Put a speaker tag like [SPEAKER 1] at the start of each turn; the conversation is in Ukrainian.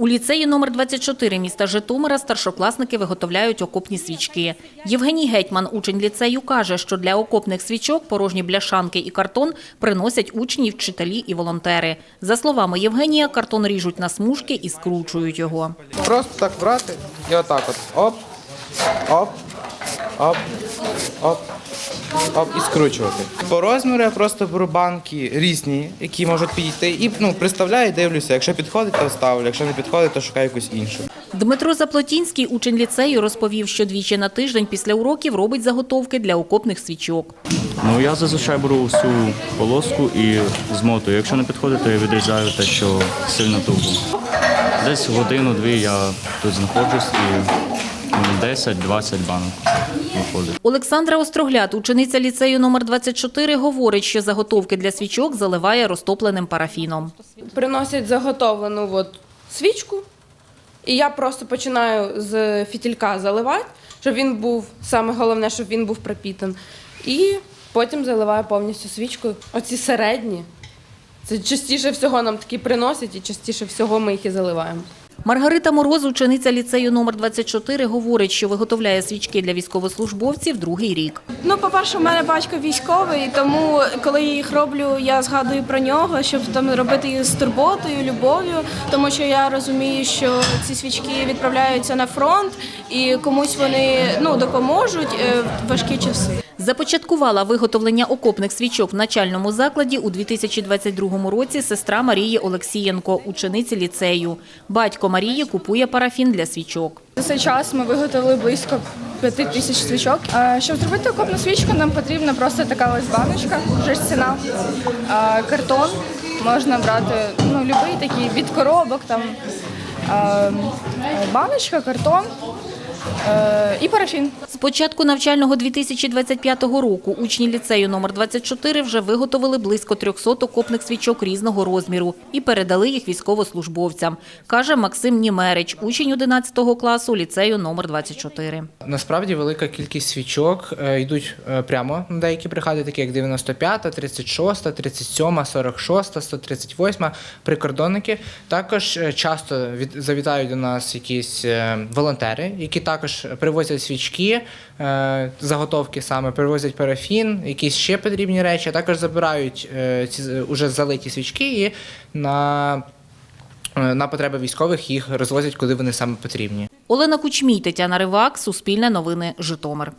[SPEAKER 1] У ліцеї номер 24 міста Житомира старшокласники виготовляють окопні свічки. Євгеній Гетьман, учень ліцею, каже, що для окопних свічок порожні бляшанки і картон приносять учні, вчителі і волонтери. За словами Євгенія, картон ріжуть на смужки і скручують його.
[SPEAKER 2] Просто так брати і отак от. Оп, оп, оп, оп, оп і скручувати. По розміру я просто беру банки різні, які можуть підійти, і ну, приставляю, дивлюся. Якщо підходить, то ставлю. Якщо не підходить, то шукаю якусь іншу.
[SPEAKER 1] Дмитро Заплотінський, учень ліцею, розповів, що двічі на тиждень після уроків робить заготовки для окопних свічок.
[SPEAKER 3] Ну я зазвичай беру всю полоску і змотую. Якщо не підходить, то я відрізаю те, що сильно туго. Десь годину-дві я тут знаходжусь і 10-20 банок виходить.
[SPEAKER 1] Олександра Острогляд, учениця ліцею номер 24, говорить, що заготовки для свічок заливає розтопленим парафіном.
[SPEAKER 4] приносять заготовлену от свічку, і я просто починаю з фітілька заливати, щоб він був, саме головне, щоб він був пропітан. І потім заливаю повністю свічкою. Оці середні. Це частіше всього нам такі приносять, і частіше всього ми їх і заливаємо.
[SPEAKER 1] Маргарита Мороз, учениця ліцею номер 24, говорить, що виготовляє свічки для військовослужбовців другий рік.
[SPEAKER 5] Ну, по-перше, у мене батько військовий, тому коли я їх роблю, я згадую про нього, щоб там робити їх з турботою, любов'ю, тому що я розумію, що ці свічки відправляються на фронт і комусь вони ну допоможуть е, в важкі часи.
[SPEAKER 1] Започаткувала виготовлення окопних свічок в начальному закладі у 2022 році сестра Марії Олексієнко, учениці ліцею. Батько Марії купує парафін для свічок.
[SPEAKER 5] За цей час ми виготовили близько п'яти тисяч свічок. Щоб зробити окопну свічку, нам потрібна просто така ось баночка, жерстяна, картон. Можна брати ну, будь-який такий від коробок, там баночка, картон і парафін.
[SPEAKER 1] З початку навчального 2025 року учні ліцею номер 24 вже виготовили близько 300 окопних свічок різного розміру і передали їх військовослужбовцям, каже Максим Німерич, учень 11 класу ліцею номер 24.
[SPEAKER 2] Насправді велика кількість свічок е, йдуть е, прямо на деякі бригади, такі як 95, 36, 37, 46, 138, прикордонники. Також е, часто завітають до нас якісь е, волонтери, які також привозять свічки, е, заготовки саме, привозять парафін, якісь ще потрібні речі, а також забирають е, ці уже залиті свічки і на, е, на потреби військових їх розвозять, куди вони саме потрібні.
[SPEAKER 1] Олена Кучмій, Тетяна Ривак, Суспільне новини, Житомир.